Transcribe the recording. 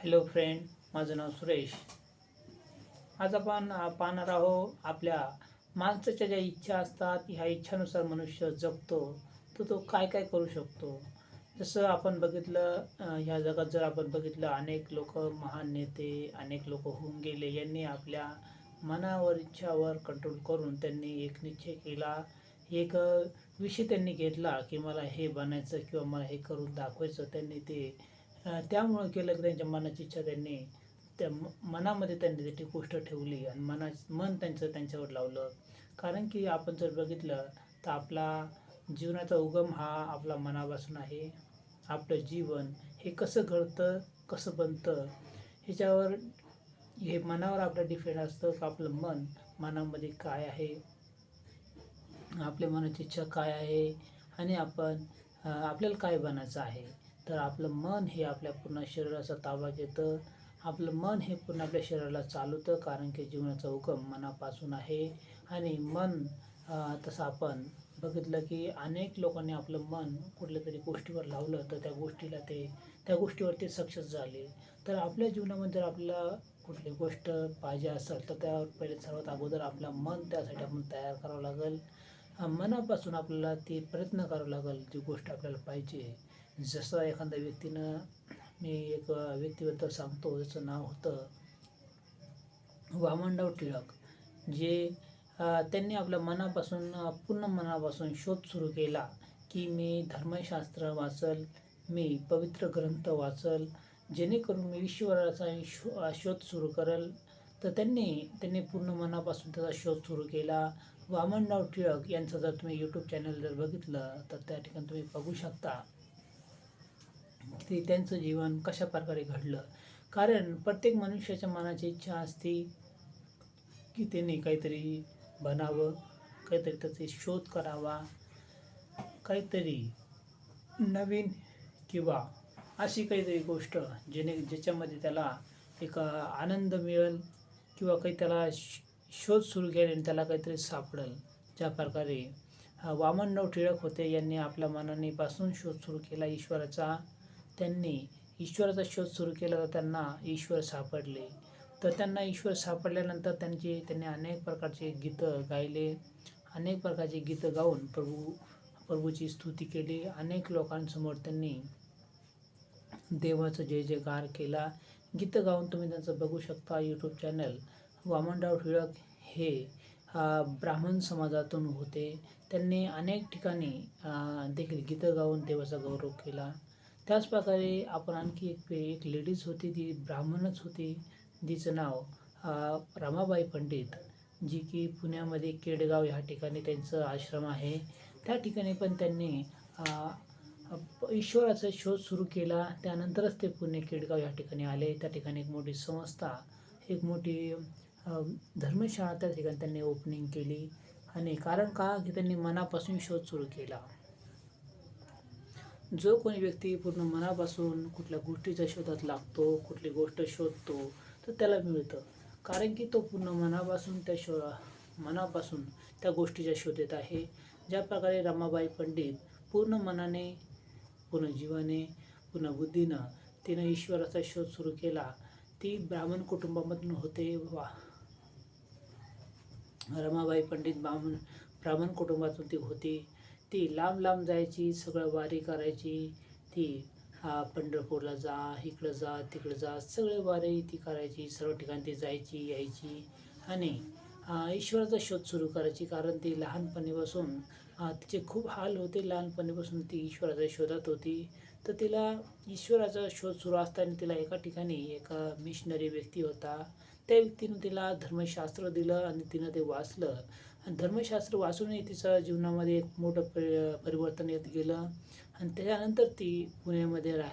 Hello friend माझं नाव सुरेश. आज आपण पाहणार आहोत आपल्या माणसाच्या ज्या इच्छा असतात ह्या इच्छानुसार मनुष्य जगतो तर तो काय काय करू शकतो? जसं आपण बघितलं ह्या जगात जर आपण बघितलं अनेक लोक महान नेते अनेक लोक होऊन गेले यांनी आपल्या मनावर इच्छावर कंट्रोल करून त्यांनी एक निश्चय केला एक विषय त्यांनी घेतला की मला हे बनायचं किंवा मला हे करून दाखवायचं त्यांनी ते त्यामुळं केलं की त्यांच्या मनाची इच्छा त्यांनी त्या मनामध्ये त्यांनी ती गोष्ट ठेवली आणि मना मन त्यांचं त्यांच्यावर लावलं. कारण की आपण जर बघितलं तर आपला जीवनाचा उगम हा आपला मनापासून आहे. आपलं जीवन हे कसं घडतं कसं बनतं ह्याच्यावर हे मनावर आपलं डिपेंड असतं की आपलं मन मनामध्ये काय आहे. आपल्या मनाची इच्छा काय आहे आणि आपण आपल्याला काय बनायचं आहे. तर आपलं मन हे आपल्या पूर्ण शरीराचा ताबा घेतं. आपलं मन हे पूर्ण आपल्या शरीराला चालवतं कारण की जीवनाचा उगम मनापासून आहे. आणि मन तसं आपण बघितलं की अनेक लोकांनी आपलं मन कुठल्या तरी गोष्टीवर लावलं तर त्या गोष्टीला ते त्या गोष्टीवर ते सक्सेस झाले. तर आपल्या जीवनामध्ये जर आपल्याला कुठली गोष्ट पाहिजे असेल तर त्यावर पहिले सर्वात अगोदर आपलं मन त्यासाठी आपण तयार करावं लागेल. मनापासून आपल्याला ते प्रयत्न करावं लागेल जी गोष्ट आपल्याला पाहिजे. जसं एखाद्या व्यक्तीनं मी एक व्यक्तीबद्दल सांगतो ज्याचं नाव होतं वामनराव टिळक जे त्यांनी आपल्या मनापासून पूर्ण मनापासून शोध सुरू केला की मी धर्मशास्त्र वाचल मी पवित्र ग्रंथ वाचल जेणेकरून मी ईश्वराचा शो शोध सुरू करेल. तर त्यांनी त्यांनी पूर्ण मनापासून त्याचा शोध सुरू केला. वामनराव टिळक यांचं जर तुम्ही यूट्यूब चॅनल जर बघितलं तर त्या ठिकाणी तुम्ही बघू शकता. ते त्यांचं जीवन कशा प्रकारे घडलं? कारण प्रत्येक मनुष्याच्या मनाची इच्छा असते की त्याने काहीतरी बनावं काहीतरी त्याचे शोध करावा काहीतरी नवीन किंवा अशी काहीतरी गोष्ट जेणे ज्याच्यामध्ये त्याला एक आनंद मिळेल किंवा काही त्याला श- शोध सुरू केल्याने त्याला काहीतरी सापडेल. ज्या प्रकारे वामनराव टिळक होते यांनी आपल्या मनानेपासून शोध सुरू केला. ईश्वराचा त्यांनी ईश्वराचा शोध सुरू केला तर त्यांना ईश्वर सापडले. तर त्यांना ईश्वर सापडल्यानंतर त्यांचे त्यांनी अनेक प्रकारचे गीतं गायले. अनेक प्रकारचे गीतं गाऊन प्रभू प्रभूची स्तुती केली. अनेक लोकांसमोर त्यांनी देवाचं जय जयकार केला. गीतं गाऊन तुम्ही त्यांचं बघू शकता यूट्यूब चॅनल वामनराव टिळक हे ब्राह्मण समाजातून होते. त्यांनी अनेक ठिकाणी देखील गीतं गाऊन देवाचा गौरव केला. त्याच प्रकारे आपण आणखी एक एक लेडीज होती ती ब्राह्मणच होती. तिचं नाव रमाबाई पंडित जी की पुण्यामध्ये केडगाव ह्या ठिकाणी त्यांचं आश्रम आहे. त्या ठिकाणी पण त्यांनी ईश्वराचा शोध सुरू केला. त्यानंतरच ते पुणे केडगाव या ठिकाणी आले. त्या ठिकाणी एक मोठी संस्था एक मोठी धर्मशाळा त्या ठिकाणी त्यांनी ओपनिंग केली. आणि कारण का? की त्यांनी मनापासून शोध सुरू केला. जो कोणी व्यक्ती पूर्ण मनापासून कुठल्या गोष्टीच्या शोधात लागतो कुठली गोष्ट शोधतो तर त्याला मिळतं. कारण की तो पूर्ण मनापासून त्या शो मनापासून त्या गोष्टीच्या शोधेत आहे. ज्या प्रकारे रमाबाई पंडित पूर्ण मनाने पूर्ण जीवाने पूर्ण बुद्धीनं तिनं ईश्वराचा शोध सुरू केला ती ब्राह्मण कुटुंबामधून होते. वा. रमाबाई पंडित ब्राह्मण ब्राह्मण कुटुंबातून ती होती. ती लांब लांब जायची सगळं वारी करायची. ती हा पंढरपूरला जा इकडं जा तिकडं जा सगळे वारी ती करायची सर्व ठिकाणी ती जायची यायची. आणि ईश्वराचा शोध सुरू करायची कारण ती लहानपणीपासून तिचे खूप हाल होते. लहानपणीपासून ती ईश्वराच्या शोधात होती. तर तिला ईश्वराचा शोध सुरू असताना तिला एका ठिकाणी एका मिशनरी व्यक्ती होता. त्या व्यक्तीनं तिला धर्मशास्त्र दिलं आणि तिनं ते वाचलं. आणि धर्मशास्त्र वाचूनही तिचं जीवनामध्ये एक मोठं परि परिवर्तन येत गेलं. आणि त्याच्यानंतर ती पुण्यामध्ये राह